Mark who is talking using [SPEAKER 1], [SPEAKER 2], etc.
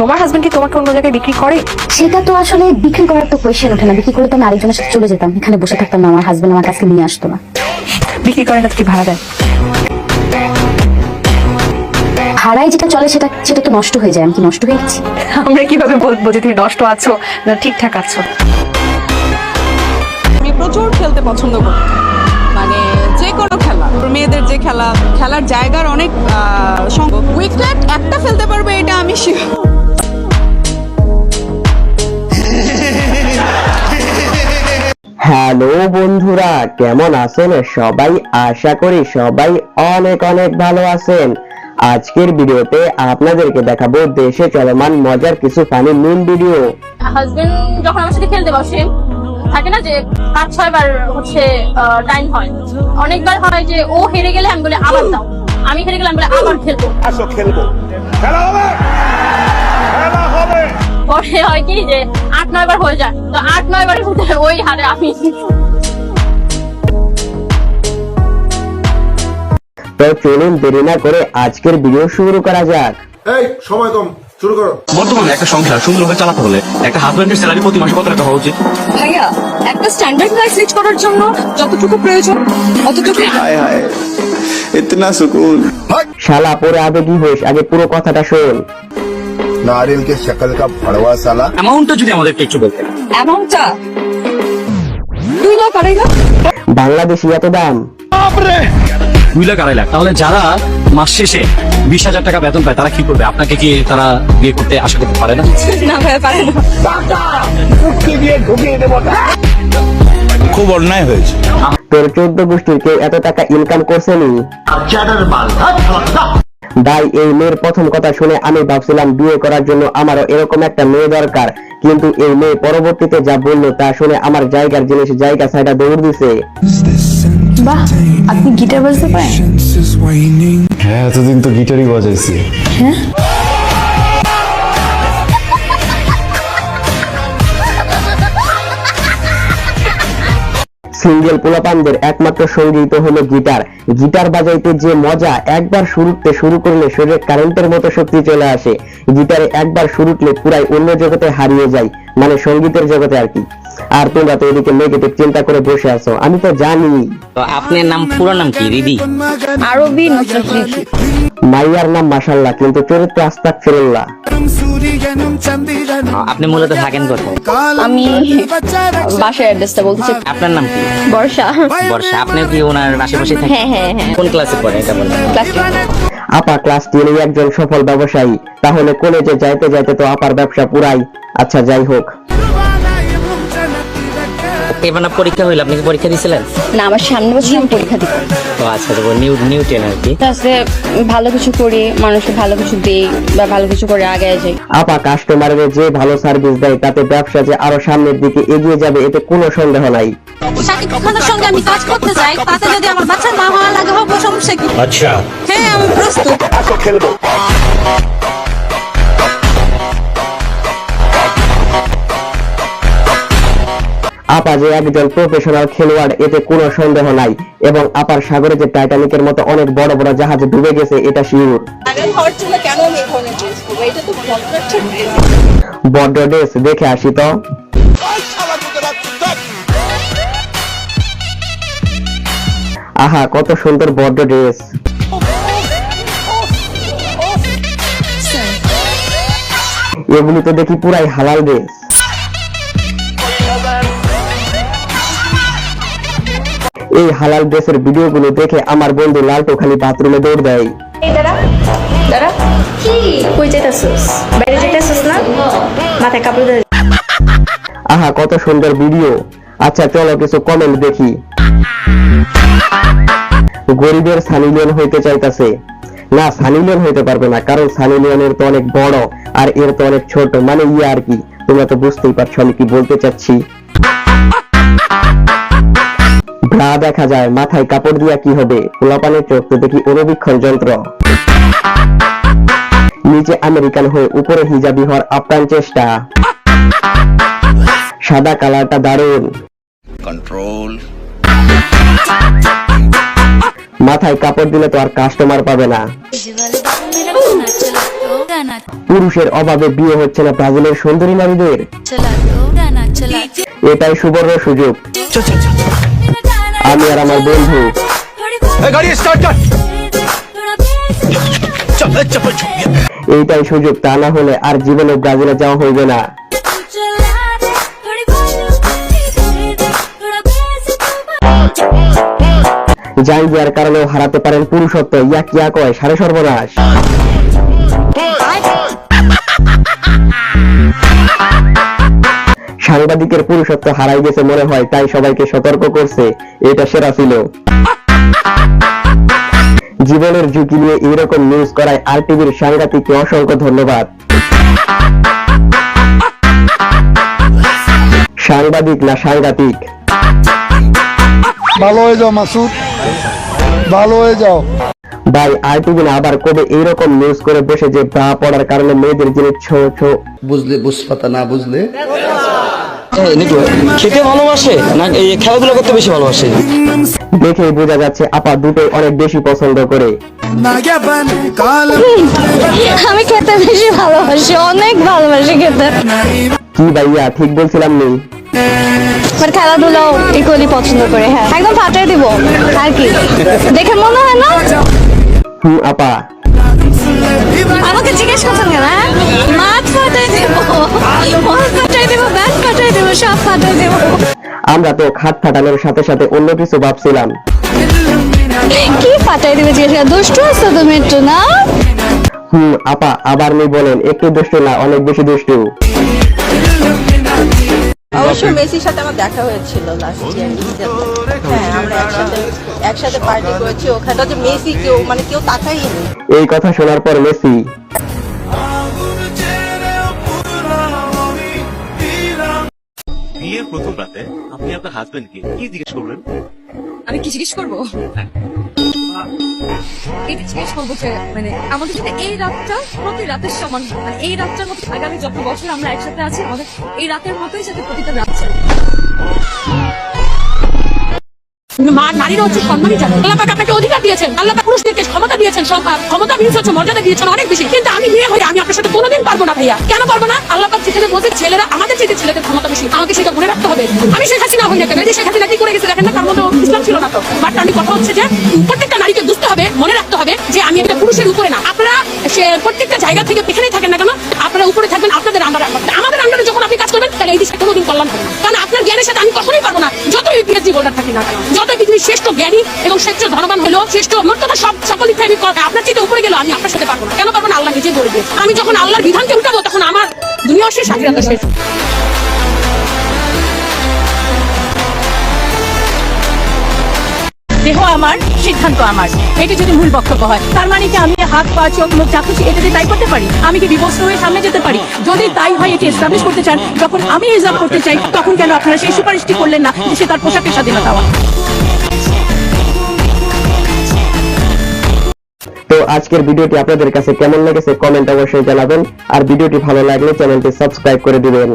[SPEAKER 1] তোমার হাজবেন্ড কি তোমাকে অন্য জায়গায় বিক্রি করে?
[SPEAKER 2] সেটা তো আসলে বিক্রি করার তো কোয়েশ্চেন ওঠে না। বিক্রি করলে তো আমি আরেকজনের সাথে চলে যেতাম। এখানে বসে থাকতাম না আমার হাজবেন্ড আমার কাছে নিয়ে আসতো না।
[SPEAKER 1] বিক্রি করে না তো কি ভাড়া দেয়?
[SPEAKER 2] ভাড়ায় যেটা চলে সেটা সেটা তো নষ্ট হয়ে যায়। আমি কি নষ্ট হয়ে গেছি?
[SPEAKER 1] আমরা কীভাবে বলব যে তুমি নষ্ট আছো না ঠিকঠাক আছো?
[SPEAKER 3] আমি প্রচুর খেলতে পছন্দ করি। মানে যে কোনো খেলা মেয়েদের যে খেলা খেলার জায়গার অনেক উইকেট একটা ফেলতে পারবে এটা আমি শিওর
[SPEAKER 4] হ্যালো বন্ধুরা কেমন আছেন? সবাই আশা করি সবাই অনেক অনেক ভালো আছেন। আজকের ভিডিওতে আপনাদেরকে দেখাবো দেশে চলমান মজার কিছু ফানি মিম ভিডিও
[SPEAKER 5] হাজবেন্ড যখন আমার সাথে খেলতে বসে থাকে না যে পাঁচ ছয় বার হচ্ছে টাইম হয়। অনেকবার হয় যে ও হেরে গেলে আমি বলে আবার দাও। আমি হেরে গেলে আমি বলে আবার খেলব।
[SPEAKER 6] আসো খেলব। খেলা হবে! খেলা হবে!
[SPEAKER 5] পরে হয় কি যে নয় বার হয়ে যায়। তো আট নয় বারের ভিতরে ওই হারে আমি।
[SPEAKER 4] তো চলুন দেরি না করে আজকের ভিডিও শুরু করা যাক।
[SPEAKER 6] এই সময় কম শুরু করো।
[SPEAKER 7] বর্তমানে একটা সংসার সুন্দরভাবে চালাতে হলে একটা হাজবেন্ডের স্যালারি প্রতি মাসে কত টাকা হওয়া উচিত?
[SPEAKER 3] ভাইয়া একটা স্ট্যান্ডার্ড লাইফ লিড করার জন্য যতটুকু প্রয়োজন অতটুকু
[SPEAKER 8] হায় হায় ইতনা সুকুন।
[SPEAKER 4] শালা পরে আবেগী হোস আগে পুরো কথাটা শোন।
[SPEAKER 6] नारियल के शक्ल का भड़वा साला
[SPEAKER 7] অ্যামাউন্টটা যদি আমাদেরকে একটু বলতেন
[SPEAKER 3] অ্যামাউন্টটা দুই লাখ আড়াই লাখ
[SPEAKER 4] বাংলাদেশি এত দাম
[SPEAKER 7] দুই লাখ আড়াই লাখ তাহলে যারা মাস শেষে বিশ হাজার টাকা বেতন পায় তারা কি করবে আপনাকে কি তারা বিয়ে করতে আশা করতে পারে না
[SPEAKER 3] না ভাইয়া পারে না
[SPEAKER 8] খুব অন্যায় হয়েছে
[SPEAKER 4] তোর চোদ্দ গোষ্ঠীর কেউ এত টাকা ইনকাম করছেনি ভাই এই মেয়ের প্রথম কথা শুনে আমি ভাবছিলাম বিয়ে করার জন্য আমারও এরকম একটা মেয়ে দরকার। কিন্তু এই মেয়ে পরবর্তীতে যা বলল তা শুনে আমার জায়গার জিনিস জায়গা সাইডা দৌড় দিছে।
[SPEAKER 2] বাহ আপনি গিটার বাজতে পারেন?
[SPEAKER 8] হ্যাঁ এতদিন তো গিটারই বাজাইছি।
[SPEAKER 4] সিঙ্গেল পোলাপানদের একমাত্র সংগীত হলো গিটার। গিটার বাজাইতে যে মজা একবার শুরুতে শুরু করলে শরীরে কারেন্টের মতো শক্তি চলে আসে। গিটারে একবার শুরুটলে পুরাই অন্য জগতে হারিয়ে যায় মানে সঙ্গীতের জগতে আর কি। আর তোমরা তো এদিকে নেগেটিভ চিন্তা করে বসে আছো আমি তো জানি।
[SPEAKER 9] তো আপনার নাম পুরো নাম কি রিদি
[SPEAKER 2] আরবি
[SPEAKER 4] মাইয়ার নাম মাসাল্লাহ কিন্তু চরিত্র আস্তাক ফিরল্লাহ
[SPEAKER 9] আপনি মূলত থাকেন কোথায়?
[SPEAKER 2] আমি বাসার অ্যাড্রেসটা বলছি
[SPEAKER 9] আপনার নাম কি?
[SPEAKER 2] বর্ষা।
[SPEAKER 9] বর্ষা আপনি কি ওনার আশেপাশে থাকেন?
[SPEAKER 2] হ্যাঁ হ্যাঁ হ্যাঁ।
[SPEAKER 9] কোন ক্লাসে পড়ে এটা বলেন।
[SPEAKER 2] ক্লাস
[SPEAKER 4] আপা ক্লাস টেনে একজন সফল ব্যবসায়ী। তাহলে কলেজে যাইতে যাইতে তো আপার ব্যবসা পুরাই। আচ্ছা যাই হোক।
[SPEAKER 9] এবার না পরীক্ষা হইল আপনি কি পরীক্ষা দিয়েছিলেন
[SPEAKER 2] না আমার সামনে বছর আমি পরীক্ষা দিব।
[SPEAKER 9] ও আচ্ছা তো নিউ নিউ টেন আর কি।
[SPEAKER 2] আসলে ভালো কিছু করি মানুষকে ভালো কিছু দেই বা ভালো কিছু করে আগে যাই।
[SPEAKER 4] আপা কাস্টমারের যে ভালো সার্ভিস দেয় তাতে ব্যবসা যে আরও সামনের দিকে এগিয়ে যাবে এতে কোনো সন্দেহ নাই।
[SPEAKER 5] শাকিব খানের সঙ্গে আমি কাজ করতে চাই তাতে যদি আমার বাচ্চার মা হওয়া লাগে হবে সমস্যা কি? আচ্ছা। হ্যাঁ আমি প্রস্তুত।
[SPEAKER 6] খেলব।
[SPEAKER 4] যে একজন প্রফেশনাল খেলোয়াড় এতে কোনো সন্দেহ নাই এবং আপার সাগরে যে টাইটানিকের মতো অনেক বড় বড় জাহাজ ডুবে গেছে এটা শিওর
[SPEAKER 3] ড্রেস
[SPEAKER 4] বড্ড ড্রেস দেখে আসি তো। আহা কত সুন্দর বড্ড ড্রেস। এগুলি তো দেখি পুরাই হালাল ড্রেস। এই হালাল ড্রেসের ভিডিওগুলো দেখে আমার বন্ধু লালটু খালি বাথরুমে দৌড় দেয়।
[SPEAKER 2] দাঁড়া কি? কই যাইতাছস? বাইরে যাইতাছস না? মাথায় কাপড় ধরে
[SPEAKER 4] আহা কত সুন্দর ভিডিও। আচ্ছা চলো কিছু কমেন্ট দেখি। গরিবের সানি লিওন হইতে চাইতাছে। না সানি লিওন হইতে পারবে না কারণ সানি লিওনের তো অনেক বড় আর এর তো অনেক ছোট। মানে ইয়ে আর কি তোমরা তো বুঝতেই পারছ আমি কি বলতে চাচ্ছি। না দেখা যায় মাথায় কাপড় দিয়া কি হবে? পোলাপানের চোখ তো দেখি অনুবীক্ষণ যন্ত্র। নিচে আমেরিকান হয়ে উপরে হিজাবি হওয়ার আপ্রাণ চেষ্টা। সাদা কালারটা দারুণ।
[SPEAKER 8] কন্ট্রোল
[SPEAKER 4] মাথায় কাপড় দিলে তো আর কাস্টমার পাবে না। পুরুষের অভাবে বিয়ে হচ্ছে না ব্রাজিলের সুন্দরী নারীদের। এটাই সুবর্ণ সুযোগ। আমি আর আমার বন্ধু। এইটাই সুযোগ তা না হলে আর জীবনে ব্রাজিলে যাওয়া হইবে না। জাইজার কারণেও হারাতে পারেন পুরুষত্ব। ইয়াক ইয়াক কয় সাড়ে সর্বনাশ। সাংবাদিকের পুরুষত্ব হারাই গেছে মনে হয় তাই সবাইকে সতর্ক করছে। এটা সেরা ছিল। জীবনের ঝুঁকি নিয়ে এইরকম নিউজ করায় আর টিভির সাংবাদিককে অসংখ্য ধন্যবাদ। সাংবাদিক না সাংঘাতিক?
[SPEAKER 10] ভালো হয়ে যাও মাসুদ। ভালো হয়ে যাও।
[SPEAKER 4] ভাই আর টিভি না আবার কবে এইরকম নিউজ করে বসে যে ব্রা পড়ার কারণে মেয়েদের জিনিস ছো ছো।
[SPEAKER 11] বুঝলে বুঝপাতা না বুঝলে?
[SPEAKER 9] খেতে ভালোবাসে? না খেলাধুলা করতে বেশি ভালোবাসে?
[SPEAKER 4] দেখেই বোঝা যাচ্ছে আপা দুটোই অনেক বেশি পছন্দ করে।
[SPEAKER 12] আমি খেতে বেশি ভালোবাসি অনেক ভালোবাসি খেতে।
[SPEAKER 4] কি ভাইয়া ঠিক বলছিলাম নি?
[SPEAKER 12] বাট খেলাধুলাও ইকুয়ালি পছন্দ করে হ্যাঁ। একদম ফাটাই দিব আর কি। দেখে মনে হয় না?
[SPEAKER 4] হুম আপা।
[SPEAKER 12] আমাকে জিজ্ঞেস করছেন কেন হ্যাঁ? মাঠ ফাটাই দেব। মন সব ফাটাই দেব।
[SPEAKER 4] আমরা তো খাট ফাটানোর সাথে সাথে অন্য কিছু ভাবছিলাম।
[SPEAKER 12] কি ফাটাই দেবে জিজ্ঞেস দুষ্টু আছো তুমি একটু না?
[SPEAKER 4] হুম আপা আবার বলেন একটু দুষ্টু না অনেক বেশি দুষ্টু।
[SPEAKER 13] অবশ্য মেসির সাথে আমার দেখা হয়েছিল লাস্ট ইয়ার হ্যাঁ আমরা একসাথে একসাথে পার্টি করেছি ওখানে। মেসি কেউ মানে কেউ তাকাইনি
[SPEAKER 4] এই কথা শোনার পর মেসি
[SPEAKER 7] প্রথম রাতে আপনি আপনার হাজবেন্ড কে কি জিজ্ঞেস করবেন
[SPEAKER 14] আমি কি জিজ্ঞেস করব? এটা জিজ্ঞেস করব যে মানে আমাদের সাথে এই রাতটা প্রতি রাতের সমান। মানে এই রাতটার মতো আগামী যত বছর আমরা একসাথে আছি আমাদের এই রাতের মতোই সাথে প্রতিটা রাত চাই
[SPEAKER 15] বাট আমি কথা হচ্ছে যে, প্রত্যেকটা নারীকে বুঝতে হবে, মনে রাখতে হবে যে আমি একটা পুরুষের উপরে না। আপনারা সে প্রত্যেকটা জায়গা থেকে এখানেই থাকেন না কেন? আপনারা উপরে থাকবেন, আপনাদের আন্ডারে আমাদের আন্ডারে যখন আপনি কাজ করবেন, তাহলে এই দেশে কোনোদিন হবে না। কারণ আপনার জ্ঞানের সাথে আমি কখনোই হোল্ডার থাকি না যত পৃথিবীর শ্রেষ্ঠ জ্ঞানী এবং শ্রেষ্ঠ ধনবান হলো শ্রেষ্ঠ মর্যাদা সব সকল দিক থেকে আমি কর- আপনার চেয়ে উপরে গেল আমি আপনার সাথে পারব না। কেন পারব না? আল্লাহ নিজে দিয়েছে। আমি যখন আল্লাহর বিধানকে উঠাবো তখন আমার দুনিয়া শেষ স্বাধীনতা শেষ। দেহ আমার, সিদ্ধান্ত আমার। এটা যদি মূল বক্তব্য হয়, তার মানে কি আমি হাত, পা, চোখ, মুখ যা খুশি এটাতে তাই করতে পারি? আমি কি বিবস্ত হয়ে সামনে যেতে পারি? যদি তাই হয়, এটি এস্টাবলিশ করতে চান, যখন আমি এক্সাম করতে চাই, তখন কেন আপনারা সেই সুপারিশটি করলেন না সে তার পোশাকের স্বাধীনতা দেওয়া
[SPEAKER 4] তো আজকের ভিডিওটি আপনাদের কাছে কেমন লেগেছে কমেন্ট অবশ্যই জানাবেন। আর ভিডিওটি ভালো লাগলে চ্যানেলটি সাবস্ক্রাইব করে দিবেন।